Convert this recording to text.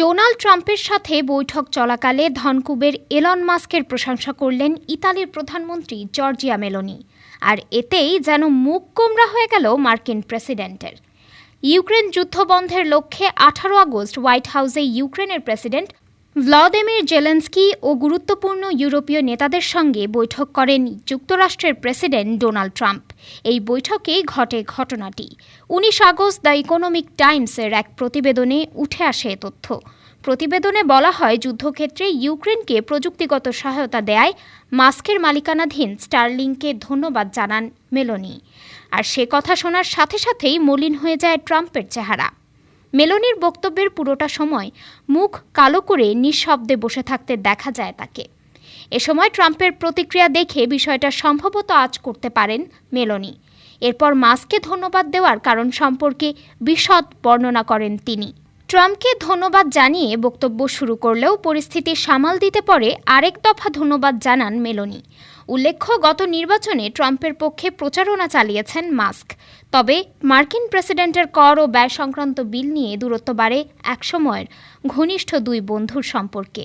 Donald ট্রাম্পের সাথে বৈঠক চলাকালে ধনকুবের এলন মাস্কের প্রশংসা করলেন ইতালির প্রধানমন্ত্রী জর্জিয়া মেলোনি। আর এতেই যেন মুখ গোমরা হয়ে গেল মার্কিন প্রেসিডেন্টের। ইউক্রেন যুদ্ধ বন্ধের লক্ষ্যে আঠারো আগস্ট হোয়াইট হাউসে ইউক্রেনের প্রেসিডেন্ট ভ্লাদিমির জেলেন্সকি ও গুরুত্বপূর্ণ ইউরোপীয় নেতাদের সঙ্গে বৈঠক করেন যুক্তরাষ্ট্রের প্রেসিডেন্ট ডোনাল্ড ট্রাম্প। এই বৈঠকেই ঘটে ঘটনাটি। উনিশ আগস্ট দ্য ইকোনমিক টাইমসের এক প্রতিবেদনে উঠে আসে এ তথ্য। প্রতিবেদনে বলা হয়, যুদ্ধক্ষেত্রে ইউক্রেনকে প্রযুক্তিগত সহায়তা দেয় মাস্কের মালিকানাধীন স্টার্লিংকে ধন্যবাদ জানান মেলোনি। আর সে কথা শোনার সাথে সাথেই মলিন হয়ে যায় ট্রাম্পের চেহারা। মেলোনির বক্তব্যের পুরোটা সময় মুখ কালো করে নিঃশব্দে বসে থাকতে দেখা যায় তাকে। এ সময় ট্রাম্পের প্রতিক্রিয়া দেখে বিষয়টা সম্ভবত আজ করতে পারেন মেলোনি। এরপর মাস্ককে ধন্যবাদ দেওয়ার কারণ সম্পর্কে বিশদ বর্ণনা করেন তিনি। ট্রাম্পকে ধন্যবাদ জানিয়ে বক্তব্য শুরু করলেও পরিস্থিতি সামাল দিতে পরে আরেক দফা ধন্যবাদ জানান মেলোনি। উল্লেখ্য, গত নির্বাচনে ট্রাম্পের পক্ষে প্রচারণা চালিয়েছেন মাস্ক। তবে মার্কিন প্রেসিডেন্টের কর ও ব্যয় সংক্রান্ত বিল নিয়ে দূরত্ব বাড়ে একসময়ের ঘনিষ্ঠ দুই বন্ধুর সম্পর্কে।